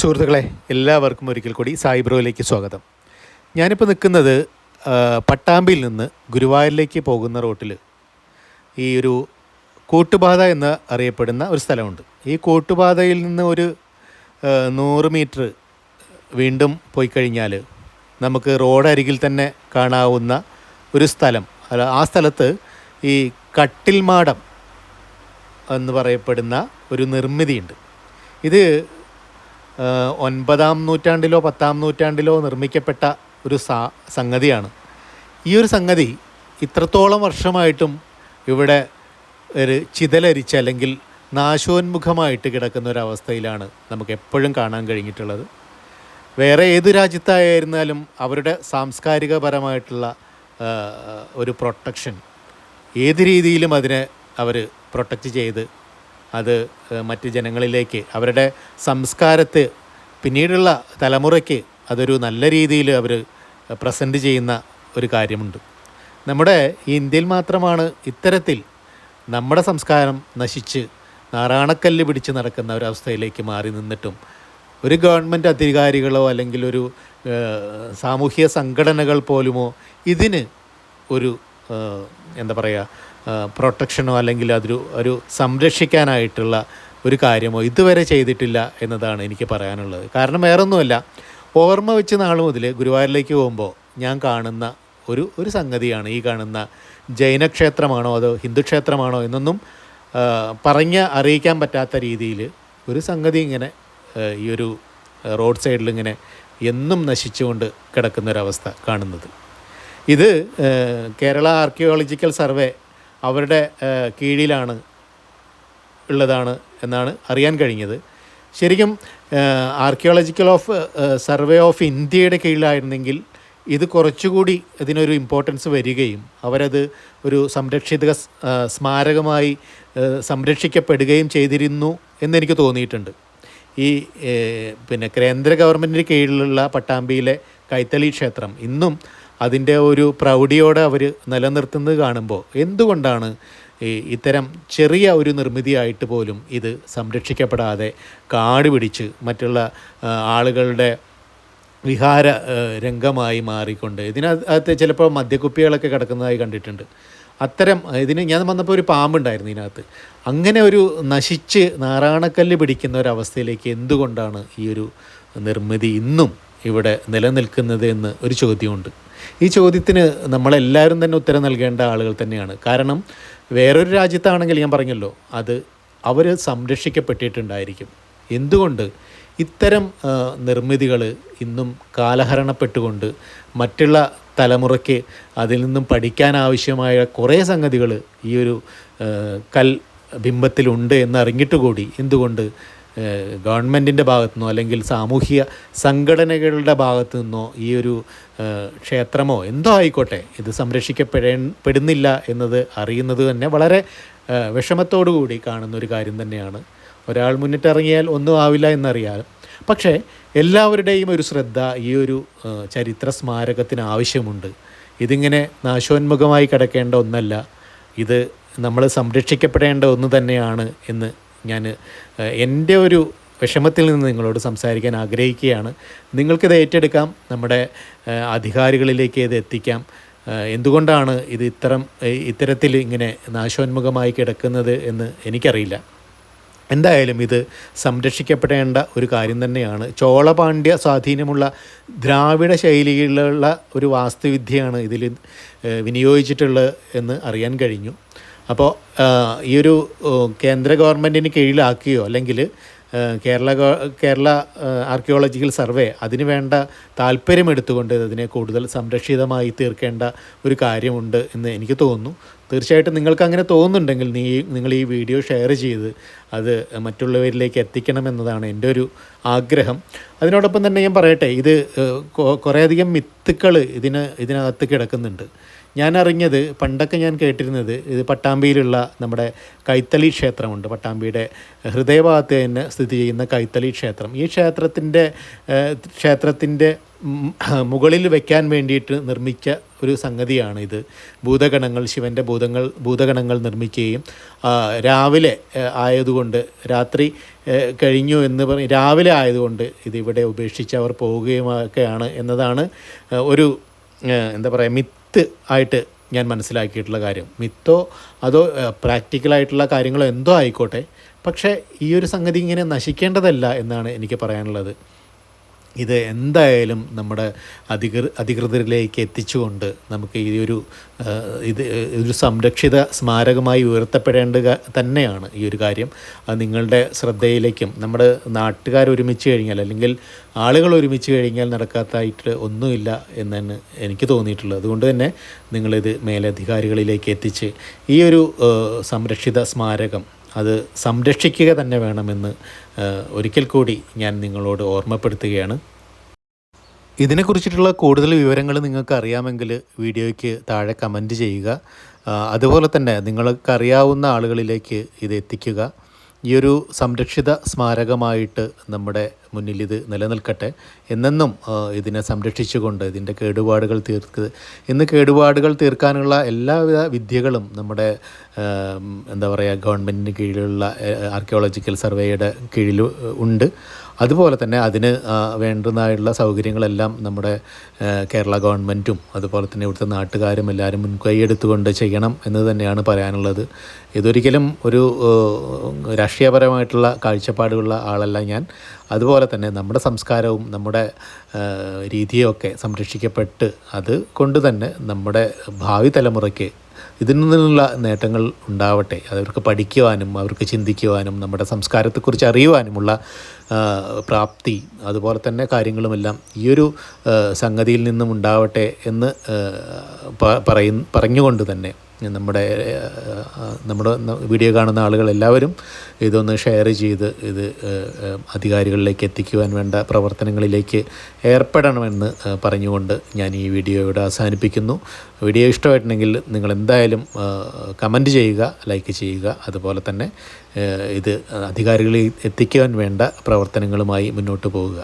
സുഹൃത്തുക്കളെ എല്ലാവർക്കും ഒരിക്കൽ കൂടി സായിബ്രോയിലേക്ക് സ്വാഗതം. ഞാനിപ്പോൾ നിൽക്കുന്നത് പട്ടാമ്പിയിൽ നിന്ന് ഗുരുവായൂരിലേക്ക് പോകുന്ന റോട്ടിൽ ഈ ഒരു കൂട്ടുപാത എന്ന് അറിയപ്പെടുന്ന ഒരു സ്ഥലമുണ്ട്. ഈ കൂട്ടുപാതയിൽ നിന്ന് ഒരു നൂറ് മീറ്റർ വീണ്ടും പോയി കഴിഞ്ഞാൽ നമുക്ക് റോഡരികിൽ തന്നെ കാണാവുന്ന ഒരു സ്ഥലം. അല്ല ആ സ്ഥലത്ത് ഈ കട്ടിൽമാടം എന്ന് പറയപ്പെടുന്ന ഒരു നിർമ്മിതിയുണ്ട്. ഇത് ഒൻപതാം നൂറ്റാണ്ടിലോ പത്താം നൂറ്റാണ്ടിലോ നിർമ്മിക്കപ്പെട്ട ഒരു സംഗതിയാണ്. ഈ ഒരു സംഗതി ഇത്രത്തോളം വർഷമായിട്ടും ഇവിടെ ഒരു ചിതലരിച്ച് അല്ലെങ്കിൽ നാശോന്മുഖമായിട്ട് കിടക്കുന്ന ഒരവസ്ഥയിലാണ് നമുക്ക് എപ്പോഴും കാണാൻ കഴിഞ്ഞിട്ടുള്ളത്. വേറെ ഏത് രാജ്യത്തായിരുന്നാലും അവരുടെ സാംസ്കാരികപരമായിട്ടുള്ള ഒരു പ്രൊട്ടക്ഷൻ ഏത് രീതിയിലും അതിനെ അവർ പ്രൊട്ടക്റ്റ് ചെയ്ത് അത് മറ്റ് ജനങ്ങളിലേക്ക് അവരുടെ സംസ്കാരത്തെ പിന്നീടുള്ള തലമുറയ്ക്ക് അതൊരു നല്ല രീതിയിൽ അവർ പ്രസന്റ് ചെയ്യുന്ന ഒരു കാര്യമുണ്ട്. നമ്മുടെ ഇന്ത്യയിൽ മാത്രമാണ് ഇത്തരത്തിൽ നമ്മുടെ സംസ്കാരം നശിച്ച് നാറാണക്കല്ല് പിടിച്ച് നടക്കുന്ന ഒരവസ്ഥയിലേക്ക് മാറി നിന്നിട്ടും ഒരു ഗവൺമെന്റ് അധികാരികളോ അല്ലെങ്കിൽ ഒരു സാമൂഹിക സംഘടനകൾ പോലുമോ ഇതിന് ഒരു എന്താ പറയുക പ്രൊട്ടക്ഷനോ അല്ലെങ്കിൽ അതൊരു ഒരു സംരക്ഷിക്കാനായിട്ടുള്ള ഒരു കാര്യമോ ഇതുവരെ ചെയ്തിട്ടില്ല എന്നതാണ് എനിക്ക് പറയാനുള്ളത്. കാരണം വേറൊന്നുമല്ല ഓർമ്മ വെച്ച് നാൾ മുതൽ ഗുരുവായൂരിലേക്ക് പോകുമ്പോൾ ഞാൻ കാണുന്ന ഒരു ഒരു സംഗതിയാണ്. ഈ കാണുന്ന ജൈനക്ഷേത്രമാണോ അതോ ഹിന്ദുക്ഷേത്രമാണോ എന്നൊന്നും പറഞ്ഞ് അറിയിക്കാൻ പറ്റാത്ത രീതിയിൽ ഒരു സംഗതി ഇങ്ങനെ ഈ ഒരു റോഡ് സൈഡിൽ ഇങ്ങനെ എന്നും നശിച്ചുകൊണ്ട് കിടക്കുന്നൊരവസ്ഥ കാണുന്നത്. ഇത് കേരള ആർക്കിയോളജിക്കൽ സർവേ അവരുടെ കീഴിലാണ് ഉള്ളതാണ് എന്നാണ് അറിയാൻ കഴിഞ്ഞത്. ശരിക്കും ആർക്കിയോളജിക്കൽ ഓഫ് സർവേ ഓഫ് ഇന്ത്യയുടെ കീഴിലായിരുന്നെങ്കിൽ ഇത് കുറച്ചുകൂടി ഇതിനൊരു ഇമ്പോർട്ടൻസ് വരികയും അവരത് ഒരു സംരക്ഷിത സ്മാരകമായി സംരക്ഷിക്കപ്പെടുകയും ചെയ്തിരുന്നു എന്നെനിക്ക് തോന്നിയിട്ടുണ്ട്. ഈ പിന്നെ കേന്ദ്ര ഗവൺമെന്റിന് കീഴിലുള്ള പട്ടാമ്പിയിലെ കൈത്തളി ക്ഷേത്രം ഇന്നും അതിന്റെ ഒരു പ്രൗഢിയോടെ അവർ നിലനിർത്തുന്നത് കാണുമ്പോൾ എന്തുകൊണ്ടാണ് ഈ ഇത്തരം ചെറിയ ഒരു നിർമ്മിതിയായിട്ട് പോലും ഇത് സംരക്ഷിക്കപ്പെടാതെ കാട് പിടിച്ച് മറ്റുള്ള ആളുകളുടെ വിഹാര രംഗമായി മാറിക്കൊണ്ട് ഇതിനകത്ത് ചിലപ്പോൾ മദ്യക്കുപ്പികളൊക്കെ കിടക്കുന്നതായി കണ്ടിട്ടുണ്ട്. അത്തരം ഇതിന് ഞാൻ വന്നപ്പോൾ ഒരു പാമ്പുണ്ടായിരുന്നു ഇതിനകത്ത്. അങ്ങനെ ഒരു നശിച്ച് നാറാണക്കല്ല് പിടിക്കുന്ന ഒരവസ്ഥയിലേക്ക് എന്തുകൊണ്ടാണ് ഈ ഒരു നിർമ്മിതി ഇന്നും ഇവിടെ നിലനിൽക്കുന്നത് എന്ന് ഒരു ചോദ്യമുണ്ട്. ഈ ചോദ്യത്തിന് നമ്മളെല്ലാവരും തന്നെ ഉത്തരം നൽകേണ്ട ആളുകൾ തന്നെയാണ്. കാരണം വേറൊരു രാജ്യത്താണെങ്കിൽ ഞാൻ പറഞ്ഞല്ലോ അത് അവർ സംരക്ഷിക്കപ്പെട്ടിട്ടുണ്ടായിരിക്കും. എന്തുകൊണ്ട്? ഇത്തരം നിർമ്മിതികൾ ഇന്നും കാലഹരണപ്പെട്ടുകൊണ്ട് മറ്റുള്ള തലമുറയ്ക്ക് അതിൽ നിന്നും പഠിക്കാൻ ആവശ്യമായ കുറേ സംഗതികൾ ഈ ഒരു കൽ ബിംബത്തിലുണ്ട് എന്നറിഞ്ഞിട്ട് കൂടി എന്തുകൊണ്ട് ഗവൺമെന്റിന്റെ ഭാഗത്തു നിന്നോ അല്ലെങ്കിൽ സാമൂഹിക സംഘടനകളുടെ ഭാഗത്തു നിന്നോ ഈ ഒരു ക്ഷേത്രമോ എന്തോ ആയിക്കോട്ടെ ഇത് സംരക്ഷിക്കപ്പെടേ പെടുന്നില്ല എന്നത് അറിയുന്നത് തന്നെ വളരെ വിഷമത്തോടു കൂടി കാണുന്ന ഒരു കാര്യം തന്നെയാണ്. ഒരാൾ മുന്നിട്ടിറങ്ങിയാൽ ഒന്നും ആവില്ല എന്നറിയാം. പക്ഷേ എല്ലാവരുടെയും ഒരു ശ്രദ്ധ ഈ ഒരു ചരിത്ര സ്മാരകത്തിന് ആവശ്യമുണ്ട്. ഇതിങ്ങനെ നാശോന്മുഖമായി കിടക്കേണ്ട ഒന്നല്ല. ഇത് നമ്മൾ സംരക്ഷിക്കപ്പെടേണ്ട ഒന്ന് തന്നെയാണ് എന്ന് ഞാൻ എന്റെ ഒരു വിഷമത്തിൽ നിന്ന് നിങ്ങളോട് സംസാരിക്കാൻ ആഗ്രഹിക്കുകയാണ്. നിങ്ങൾക്കിത് ഏറ്റെടുക്കാം നമ്മുടെ അധികാരികളിലേക്ക് ഇത് എത്തിക്കാം. എന്തുകൊണ്ടാണ് ഇത് ഇത്തരം ഇത്തരത്തിൽ ഇങ്ങനെ നാശോന്മുഖമായി കിടക്കുന്നത് എന്ന് എനിക്കറിയില്ല. എന്തായാലും ഇത് സംരക്ഷിക്കപ്പെടേണ്ട ഒരു കാര്യം തന്നെയാണ്. ചോളപാണ്ഡ്യ സ്വാധീനമുള്ള ദ്രാവിഡ ശൈലിയിലുള്ള ഒരു വാസ്തുവിദ്യയാണ് ഇതിൽ വിനിയോഗിച്ചിട്ടുള്ളത് എന്ന് അറിയാൻ കഴിഞ്ഞു. അപ്പോൾ ഈ ഒരു കേന്ദ്ര ഗവൺമെന്റിന് കീഴിലാക്കിയോ അല്ലെങ്കിൽ കേരള കേരള ആർക്കിയോളജിക്കൽ സർവേ അതിന് വേണ്ട താല്പര്യമെടുത്തുകൊണ്ട് അതിനെ കൂടുതൽ സംരക്ഷിതമായി തീർക്കേണ്ട ഒരു കാര്യമുണ്ട് എന്ന് എനിക്ക് തോന്നുന്നു. തീർച്ചയായിട്ടും നിങ്ങൾക്ക് അങ്ങനെ തോന്നുന്നുണ്ടെങ്കിൽ നീ നിങ്ങൾ ഈ വീഡിയോ ഷെയർ ചെയ്ത് അത് മറ്റുള്ളവരിലേക്ക് എത്തിക്കണം എന്നതാണ് എന്റെ ഒരു ആഗ്രഹം. അതിനോടൊപ്പം തന്നെ ഞാൻ പറയട്ടെ ഇത് കുറേയധികം മിത്തുക്കൾ ഇതിന് ഇതിനകത്ത് കിടക്കുന്നുണ്ട്. ഞാൻ അറിഞ്ഞത് പണ്ടൊക്കെ ഞാൻ കേട്ടിരുന്നത് ഇത് പട്ടാമ്പിയിലുള്ള നമ്മുടെ കൈത്തളി ക്ഷേത്രമുണ്ട്. പട്ടാമ്പിയുടെ ഹൃദയഭാഗത്ത് തന്നെ സ്ഥിതി ചെയ്യുന്ന കൈത്തളി ക്ഷേത്രം. ഈ ക്ഷേത്രത്തിന്റെ ക്ഷേത്രത്തിന്റെ മുകളിൽ വയ്ക്കാൻ വേണ്ടിയിട്ട് നിർമ്മിച്ച ഒരു സംഗതിയാണ് ഇത് ഭൂതഗണങ്ങൾ ശിവന്റെ ഭൂതങ്ങൾ ഭൂതഗണങ്ങൾ നിർമ്മിക്കുകയും രാവിലെ ആയതുകൊണ്ട് രാത്രി കഴിഞ്ഞു എന്ന് പറഞ്ഞ് രാവിലെ ആയതുകൊണ്ട് ഇതിവിടെ ഉപേക്ഷിച്ച് അവർ പോവുകയുമൊക്കെയാണ് എന്നതാണ് ഒരു എന്താ പറയുക മിത്ത് ആയിട്ട് ഞാൻ മനസ്സിലാക്കിയിട്ടുള്ള കാര്യം. മിത്തോ അതോ പ്രാക്ടിക്കലായിട്ടുള്ള കാര്യങ്ങളോ എന്തോ ആയിക്കോട്ടെ. പക്ഷേ ഈ ഒരു സംഗതി ഇങ്ങനെ നശിക്കേണ്ടതല്ല എന്നാണ് എനിക്ക് പറയാനുള്ളത്. ഇത് എന്തായാലും നമ്മുടെ അധികൃ അധികൃതരിലേക്ക് എത്തിച്ചുകൊണ്ട് നമുക്ക് ഈ ഒരു ഇത് ഒരു സംരക്ഷിത സ്മാരകമായി ഉയർത്തപ്പെടേണ്ട തന്നെയാണ് ഈ ഒരു കാര്യം. അത് നിങ്ങളുടെ ശ്രദ്ധയിലേക്കും നമ്മുടെ നാട്ടുകാർ ഒരുമിച്ച് കഴിഞ്ഞാൽ അല്ലെങ്കിൽ ആളുകൾ ഒരുമിച്ച് കഴിഞ്ഞാൽ നടക്കാത്തതായിട്ട് ഒന്നുമില്ല എന്നാണ് എനിക്ക് തോന്നിയിട്ടുള്ളത്. അതുകൊണ്ട് തന്നെ നിങ്ങളിത് മേലധികാരികളിലേക്ക് എത്തിച്ച് ഈ ഒരു സംരക്ഷിത സ്മാരകം അത് സംരക്ഷിക്കുക തന്നെ വേണമെന്ന് ഒരിക്കൽ കൂടി ഞാൻ നിങ്ങളോട് ഓർമ്മപ്പെടുത്തുകയാണ്. ഇതിനെക്കുറിച്ചിട്ടുള്ള കൂടുതൽ വിവരങ്ങൾ നിങ്ങൾക്ക് അറിയാമെങ്കിൽ വീഡിയോയ്ക്ക് താഴെ കമന്റ് ചെയ്യുക. അതുപോലെ തന്നെ നിങ്ങൾക്കറിയാവുന്ന ആളുകളിലേക്ക് ഇത് എത്തിക്കുക. ഈ ഒരു സംരക്ഷിത സ്മാരകമായിട്ട് നമ്മുടെ മുന്നിൽ ഇത് നിലനിൽക്കട്ടെ. എന്നെന്നും ഇതിനെ സംരക്ഷിച്ചുകൊണ്ട് ഇതിന്റെ കേടുപാടുകൾ തീർക്ക് ഇന്ന് കേടുപാടുകൾ തീർക്കാനുള്ള എല്ലാവിധ വിദ്യകളും നമ്മുടെ എന്താ പറയുക ഗവൺമെന്റിന് കീഴിലുള്ള ആർക്കിയോളജിക്കൽ സർവേയുടെ കീഴിൽ ഉണ്ട്. അതുപോലെ തന്നെ അതിന് ആ, സൗകര്യങ്ങളെല്ലാം നമ്മുടെ കേരള ഗവൺമെന്റും അതുപോലെ തന്നെ ഇവിടുത്തെ നാട്ടുകാരും എല്ലാവരും മുൻകൈ എടുത്തുകൊണ്ട് ചെയ്യണം എന്ന് തന്നെയാണ് പറയാനുള്ളത്. ഇതൊരിക്കലും ഒരു രാഷ്ട്രീയപരമായിട്ടുള്ള കാഴ്ചപ്പാടുള്ള ആളല്ല ഞാൻ. അതുപോലെ തന്നെ നമ്മുടെ സംസ്കാരവും നമ്മുടെ രീതിയൊക്കെ സംരക്ഷിക്കപ്പെട്ട് അത് കൊണ്ട് തന്നെ നമ്മുടെ ഭാവി തലമുറയ്ക്ക് ഇതിൽ നിന്നുള്ള നേട്ടങ്ങൾ ഉണ്ടാവട്ടെ. അവർക്ക് പഠിക്കുവാനും അവർക്ക് ചിന്തിക്കുവാനും നമ്മുടെ സംസ്കാരത്തെക്കുറിച്ച് അറിയുവാനുമുള്ള പ്രാപ്തി അതുപോലെ തന്നെ കാര്യങ്ങളുമെല്ലാം ഈ ഒരു സംഗതിയിൽ നിന്നും ഉണ്ടാവട്ടെ എന്ന് ആ, പ- പറയുന്ന പറഞ്ഞുകൊണ്ട് തന്നെ. നമ്മുടെ നമ്മുടെ വീഡിയോ കാണുന്ന ആളുകൾ എല്ലാവരും ഇതൊന്ന് ഷെയർ ചെയ്ത് ഇത് അധികാരികളിലേക്ക് എത്തിക്കുവാൻ വേണ്ട പ്രവർത്തനങ്ങളിലേക്ക് ഏർപ്പെടണമെന്ന് പറഞ്ഞുകൊണ്ട് ഞാൻ ഈ വീഡിയോ ഇവിടെ അവസാനിപ്പിക്കുന്നു. വീഡിയോ ഇഷ്ടമായിട്ടുണ്ടെങ്കിൽ നിങ്ങൾ എന്തായാലും കമന്റ് ചെയ്യുക ലൈക്ക് ചെയ്യുക. അതുപോലെ തന്നെ ഇത് അധികാരികളിൽ എത്തിക്കുവാൻ വേണ്ട പ്രവർത്തനങ്ങളുമായി മുന്നോട്ട് പോവുക.